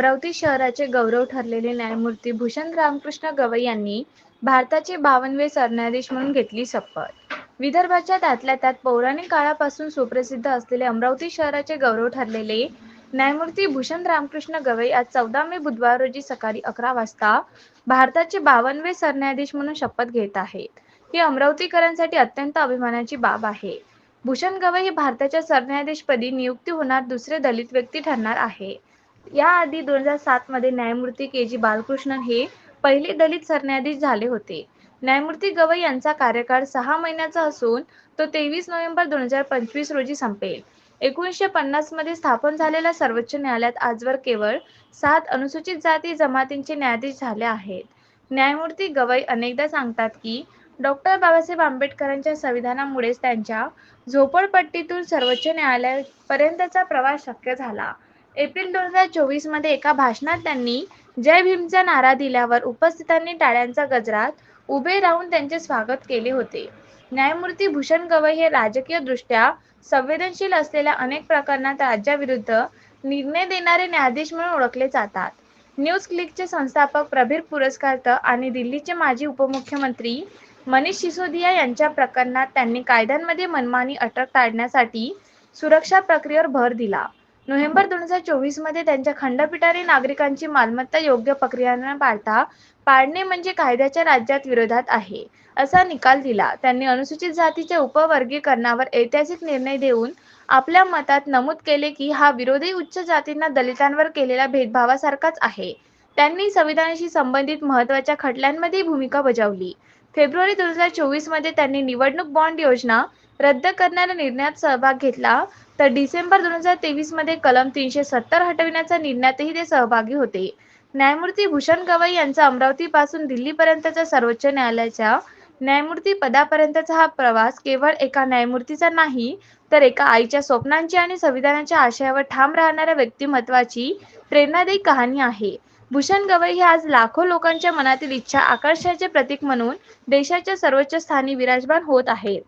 अमरावती शहराचे गौरव ठरलेले न्यायमूर्ती भूषण रामकृष्ण गवई यांनी भारताचे बावनवे सरन्यायाधीश म्हणून घेतली शपथ. विदर्भाच्या त्यातल्या त्यात पौराणिक काळापासून सुप्रसिद्ध असलेले अमरावती शहराचे गौरव ठरलेले न्यायमूर्ती भूषण रामकृष्ण गवई आज चौदा मे बुधवार रोजी सकाळी अकरा वाजता भारताचे बावनवे सरन्यायाधीश म्हणून शपथ घेत आहेत. ही अमरावतीकरांसाठी अत्यंत अभिमानाची बाब आहे. भूषण गवई हे भारताच्या सरन्यायाधीशपदी नियुक्ती होणार दुसरे दलित व्यक्ती ठरणार आहे. याआधी दोन हजार सात मध्ये न्यायमूर्ती के जी बालकृष्णन हे पहिले दलित सरन्यायाधीश झाले होते. न्यायमूर्ती गवई यांचा कार्यकाळ सहा महिन्याचा असून तो तेवीस नोव्हेंबर दोन हजार पंचवीस रोजी संपेल. एकोणीसशे पन्नासमध्ये स्थापन झालेल्या सर्वोच्च न्यायालयात आजवर केवळ सात अनुसूचित जाती जमातींचे न्यायाधीश झाले आहेत. न्यायमूर्ती गवई अनेकदा सांगतात की डॉक्टर बाबासाहेब आंबेडकरांच्या संविधानामुळेच त्यांच्या झोपडपट्टीतून सर्वोच्च न्यायालयापर्यंतचा प्रवास शक्य झाला. एप्रिल दोन हजार चोवीसमध्ये एका भाषणात त्यांनी जय भीमचा नारा दिल्यावर उपस्थितांनी टाळ्यांच्या गजरात उभे राहून त्यांचे स्वागत केले होते. न्यायमूर्ती भूषण गवई हे राजकीय दृष्ट्या संवेदनशील असलेल्या अनेक प्रकरणात राज्याविरुद्ध निर्णय देणारे न्यायाधीश म्हणून ओळखले जातात. न्यूज क्लिकचे संस्थापक प्रबीर पुरस्कार आणि दिल्लीचे माजी उपमुख्यमंत्री मनीष सिसोदिया यांच्या प्रकरणात त्यांनी कायद्यांमध्ये मनमानी अटक टाळण्यासाठी सुरक्षा प्रक्रियेवर भर दिला. नोव्हेंबर दोन हजार चोवीसमध्ये त्यांच्या खंडपीठाने नागरिकांची मालमत्ता योग्य प्रक्रियांना पाळता पाडणे म्हणजे कायद्याच्या राज्यात विरोधात आहे असा निकाल दिला. त्यांनी अनुसूचित जातीच्या उपवर्गीकरणावर ऐतिहासिक निर्णय देऊन आपल्या मतात नमूद केले की हा विरोधी उच्च जातींना दलितांवर केलेल्या भेदभावासारखाच आहे. त्यांनी संविधानाशी संबंधित महत्त्वाच्या खटल्यांमध्ये भूमिका बजावली. फेब्रुवारी दोन हजार चोवीसमध्ये त्यांनी निवडणूक बॉन्ड योजना रद्द करणाऱ्या निर्णयात सहभाग घेतला तर डिसेंबर दोन हजार तेवीसमध्ये कलम तीनशे सत्तर हटविण्याच्या निर्णयातही ते सहभागी होते. न्यायमूर्ती भूषण गवई यांचा अमरावतीपासून दिल्लीपर्यंतच्या सर्वोच्च न्यायालयाच्या न्यायमूर्ती पदापर्यंतचा हा प्रवास केवळ एका न्यायमूर्तीचा नाही तर एका आईच्या स्वप्नांची आणि संविधानाच्या आशयावर ठाम राहणाऱ्या व्यक्तिमत्वाची प्रेरणादायी कहाणी आहे. भूषण गवई हे आज लाखो लोकांच्या मनातील इच्छा आकर्षणाचे प्रतीक म्हणून देशाच्या सर्वोच्च स्थानी विराजमान होत आहेत.